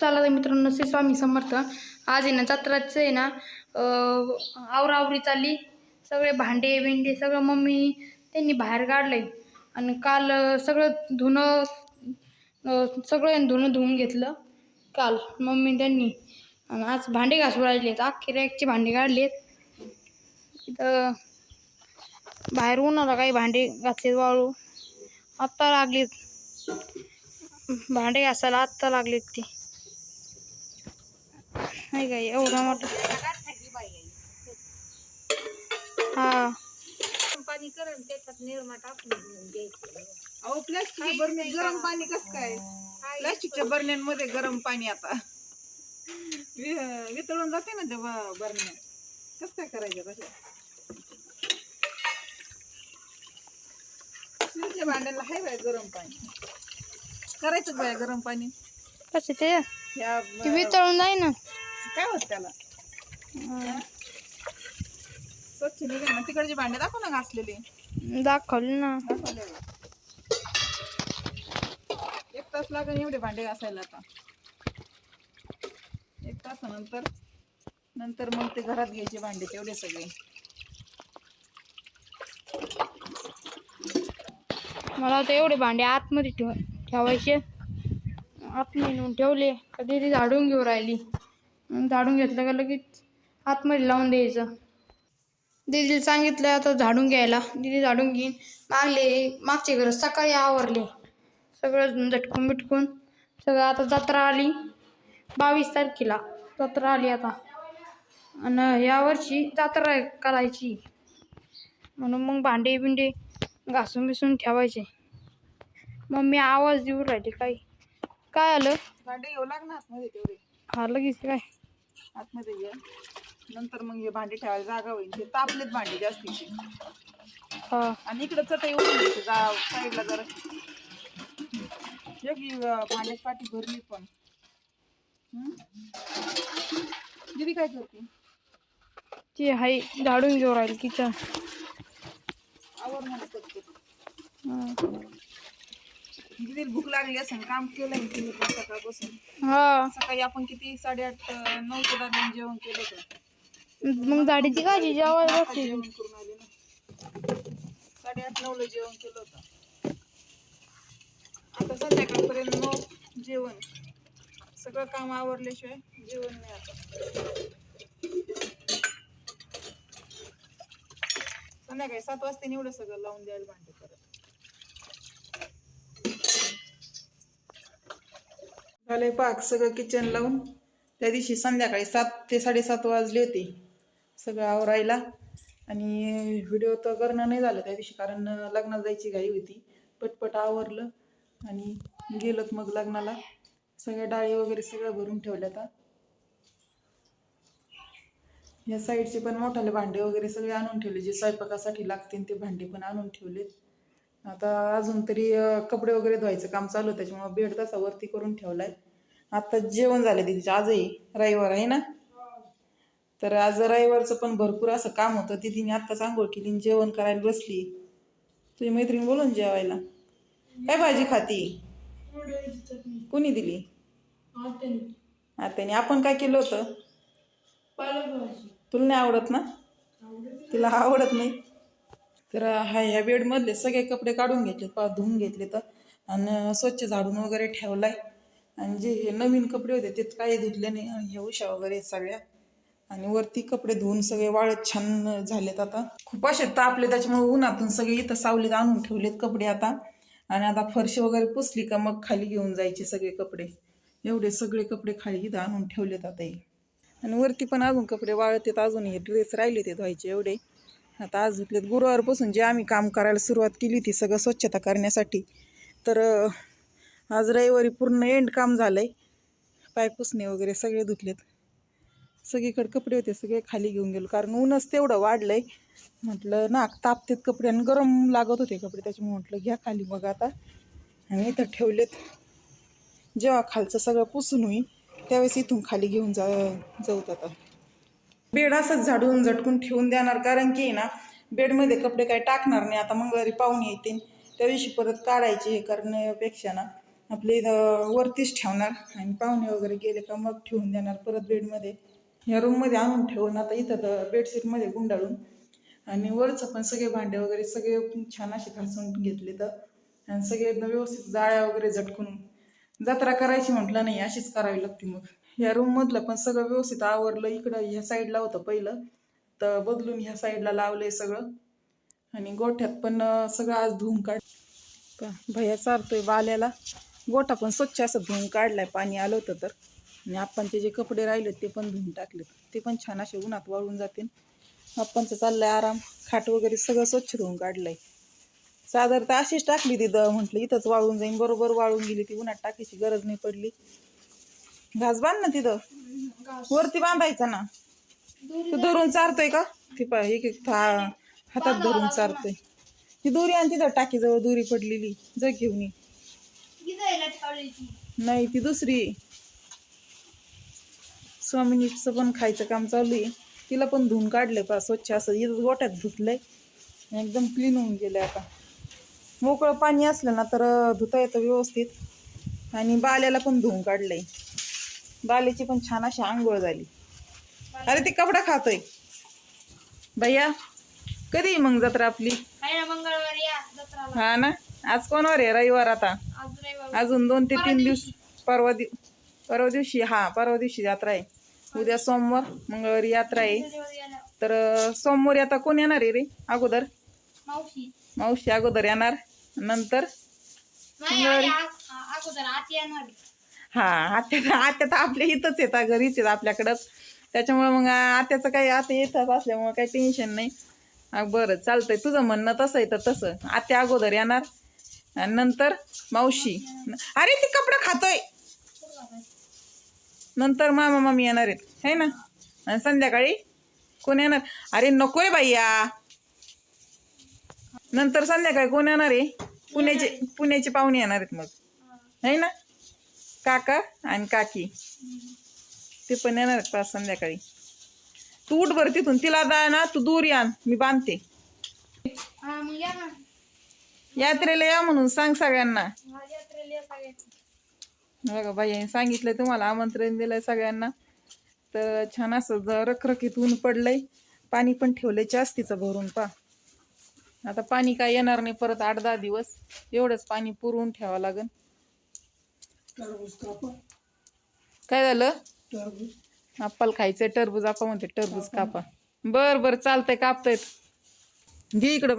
चला तर मित्रांनो श्री स्वामी समर्थ. आज आहे ना जत्राचं आहे ना आवरावरी चालली. सगळे भांडे बिंडे सगळं मम्मी त्यांनी बाहेर काढलंय. आणि काल सगळं धुणं सगळं धुणं धुवून घेतलं. काल मम्मी त्यांनी. आणि आज भांडे घासून राहिलेत. अख्खे रॅकचे भांडे काढलेत. इथं बाहेर उन्हाला काही भांडे घातलेत वाळू. आत्ता लागलेत. भांडे घासायला आत्ता लागलेत ते. नाही काय एवढा मोठा. हा. पाणी करून त्याच्यात निरमा टाकून अहो बरणी गरम पाणी कस काय? प्लास्टिकच्या बरण्यांमध्ये गरम पाणी आता. वि- वितळून जाते ना ते ब- बरण्या. कस काय करायचं तसं? स्टीलच्या भांड्याला हाय बाय गरम पाणी. करायचं बाय गरम पाणी. कसं ते? ते वितळून जाई ना. काय होत त्याला? स्वच्छ निघेल ना तिकडचे भांडे दाखव ना घासलेले. दाखवलं ना. दाखवले. एक तास लागेल एवढे भांडे घासायला आता. एक तासानंतर नंतर मग ते घरात घ्यायचे भांडे तेवढे सगळे. मला आता एवढे भांडे आतमध्ये ठेव ठेवायचे. आतमध्ये नेऊन ठेवले कधी ती झाडून घेऊ राहिली. झाडून घेतलं का लगेच आतमध्ये लावून द्यायचं. दीदीला सांगितलं आता झाडून घ्यायला. दीदी झाडून घेईन. मागले मागचे घर सकाळी आवरले. सगळं झटकून बिटकून सगळं आता जत्रा आली. बावीस तारखेला जत्रा आली आता. आणि यावर्षी जत्रा करायची. म्हणून मग भांडे बिंडे घासून बिसून ठेवायचे. मम्मी आवाज देऊ राहिली काही. काय आलं? भांडे येऊ लागणार हा लगेच काय? आतमध्ये ये. नंतर मग हे भांडे ठेवायला जागा होईल. ते तापलेत भांडे जास्तीचे हा. आणि इकडं चटई घ्यायची जा साईडला जरा. एक ही, अं, भांड्याची पाठी भरली पण. हम्म? दीदी काय करते? ती हाय झाडून घेऊ राहील किचन आवर मला पटकन दीदीला भूक लागली असेल काम केलं पण सकाळपासून. हा. सकाळी आपण किती साडेआठ अं, नऊच्या दरम्यान जेवण केलं होतं. मग झाडीची काळजी जेवायला बसली जेवण करून आले ना. साडेआठ नऊला जेवण केलं होतं. आता संध्याकाळपर्यंत मग जेवण. सगळं काम आवरल्याशिवाय जेवण नाही आता. संध्याकाळी सात वाजता एवढं सगळं लावून द्यायला भांडे परत झालंय पाक सगळं किचन लावून त्या दिवशी संध्याकाळी सात ते साडेसात वाजले होते. सगळं आवरायला. आणि व्हिडिओ तर करणं नाही झालं त्या दिवशी कारण लग्नात जायची घाई होती. पटपट आवरलं आणि गेलोत मग लग्नाला. सगळ्या डाळी वगैरे सगळं भरून ठेवल्या आता. या साईडचे पण मोठाले भांडे वगैरे सगळे आणून ठेवले. जे स्वयंपाकासाठी लागतील ते भांडे पण आणून ठेवलेत. आता अजून तरी कपडे वगैरे धुवायचं काम चालू आहे त्याच्यामुळे बेड तसा वरती करून ठेवलाय. आता जेवण झालं तिचे आजही रविवार आहे ना? तर आज रविवारचं पण भरपूर असं काम होतं. ती तिने आत्ताच आंघोळ केली जेवण करायला बसली. तुझी मैत्रीण बोलून जेवायला. काय भाजी खाती? कोणी दिली? त्याने आपण काय केलं होतं? तुला नाही आवडत ना? तिला आवडत नाही? तर हा ह्या बेडमधले सगळे कपडे काढून घेतले पा धुवून घेतले तर आणि स्वच्छ झाडून वगैरे ठेवला आहे आणि जे हे नवीन कपडे होते ते काही धुतले नाही. आणि हे उशा वगैरे सगळ्या. आणि वरती कपडे धुवून सगळे वाळत छान झालेत आता. खूप असे तापले त्याच्यामुळे उन्हातून सगळे इथं सावलीत आणून ठेवलेत कपडे आता. आणि आता फरशी वगैरे पुसली का मग खाली घेऊन जायचे सगळे कपडे. एवढे सगळे कपडे खाली इथं आणून ठेवलेत आता हे. आणि वरती पण अजून कपडे वाळत आहेत अजून हे ड्रेस राहिले ते धुवायचे एवढे. आता आज धुतलेत गुरुवारपासून जे आम्ही काम करायला सुरुवात केली होती सगळं स्वच्छता करण्यासाठी तर आज रविवारी पूर्ण एंड काम झालं आहे पाय पुसणे वगैरे सगळे धुतलेत. सगळीकडे कपडे होते सगळे खाली घेऊन गेलो. कारण ऊनच तेवढं वाढलं आहे म्हटलं ना तापतेत कपडे आणि गरम लागत होते कपडे. त्याच्यामुळे म्हटलं घ्या खाली मग आता. आणि इथं ठेवलेत. जेव्हा खालचं सगळं पुसून होईल त्यावेळेस इथून खाली घेऊन जा जाऊत आता. बेड असंच झाडून झटकून ठेवून देणार कारण की ना बेडमध्ये कपडे काही टाकणार नाही. आता मंगळवारी पाहुणे येतील त्या दिवशी परत काढायचे हे करण्यापेक्षा ना आपले इथं वरतीच ठेवणार आणि पाहुणे वगैरे गेले का मग ठेवून देणार परत बेडमध्ये. ह्या रूममध्ये आणून ठेवून आता इथं तर बेडशीटमध्ये गुंडाळून आणि वरचं पण सगळे भांडे वगैरे सगळे छान असे घासून घेतले तर. आणि सगळे एकदम व्यवस्थित जाळ्या वगैरे झटकून. जत्रा करायची म्हटलं नाही अशीच करावी लागते मग. ह्या रूममधलं पण सगळं व्यवस्थित आवरलं इकडं ह्या साईडला होतं पहिलं. तर बदलून ह्या साईडला लावलंय सगळं. आणि गोठ्यात पण सगळं आज धुवून काढ पहा, भैया चारतोय बाल्याला गोठा पण स्वच्छ असं धुवून काढलाय पाणी आलं होतं तर. आणि आपणचे जे कपडे राहिले ते पण धुवून टाकले ते पण छान असे उन्हात वाळून जातील. आपणचं चाललंय आराम. खाट वगैरे सगळं स्वच्छ धुवून काढलंय. साधारणतः तर अशीच टाकली तिथं म्हटलं इथंच वाळून जाईन. बरोबर वाळून गेली ती उन्हात टाकायची गरज नाही पडली. घास बांध ना तिथं. वरती बांधायचा ना. तू धरून चारतोय का? ती पा एक एक था- हातात धरून चारतोय. ती दोरी आणि तिथं टाकीजवळ दोरी पडलेली. जग घेऊन ये. नाही ती दुसरी. स्वामिनीचं पण खायचं काम चालू आहे. तिला पण धुवून काढलंय पा स्वच्छ असं. इथं गोट्यात धुतलंय. एकदम क्लीन होऊन गेलंय आता. मोकळं पाणी असलं ना तर धुता येतं व्यवस्थित. आणि बाल्याला पण धुवून काढलंय. बाल्याची पण छान अशी आंघोळ झाली. अरे ते कपडा खातोय. भैया कधी मग जत्रा आपली? मंगळवारी हा ना? आज कोणवर आहे रविवार आता? अजून दोन ते तीन दिवस परवा दिव परवा दिवशी हा परवा दिवशी यात्रा आहे. उद्या सोमवार मंगळवारी यात्रा आहे. तर सोमवारी आता कोण येणार आहे रे? अगोदर? मावशी. अगोदर येणार. नंतर? नाही हा आत्या आत्या तर आपल्या इथंच येतात घरीच आहेत आपल्याकडंच. त्याच्यामुळे मग आत्याचं काही आता येतच असल्यामुळे काही टेन्शन नाही. बरं चालतंय. तुझं म्हणणं तसं आहे तर तसं. आत्या अगोदर येणार आणि नंतर मावशी. अरे ती कपडा खातोय. नंतर मामा मामी येणार आहेत. है ना? आणि संध्याकाळी कोण येणार? अरे नकोय बाईया. नंतर संध्याकाळी कोण येणार आहे? पुण्याचे पुण्याचे पाहुणे येणार आहेत मग. है ना? काका आणि काकी. ते पण येणार आहेत पाच संध्याकाळी. तू उठ बरं तिथून. तिला जा ना तू दूर आण मी बांधते. या यात्रेला या म्हणून सांग सगळ्यांना. या. बघा बाई सांगितलंय तुम्हाला आमंत्रण दिलंय सगळ्यांना. तर छान असं रखरखीत ऊन पडलंय. पाणी पण ठेवलंय जास्तीचं भरून पा आता पाणी काय येणार नाही परत आठ दहा दिवस. एवढंच पाणी पुरवून ठेवावं लागेल. काय झालं? अप्पाला खायचंय टरबूज आपा म्हणते टरबूज कापा. बर बर चालतंय कापतायत घे इकडं.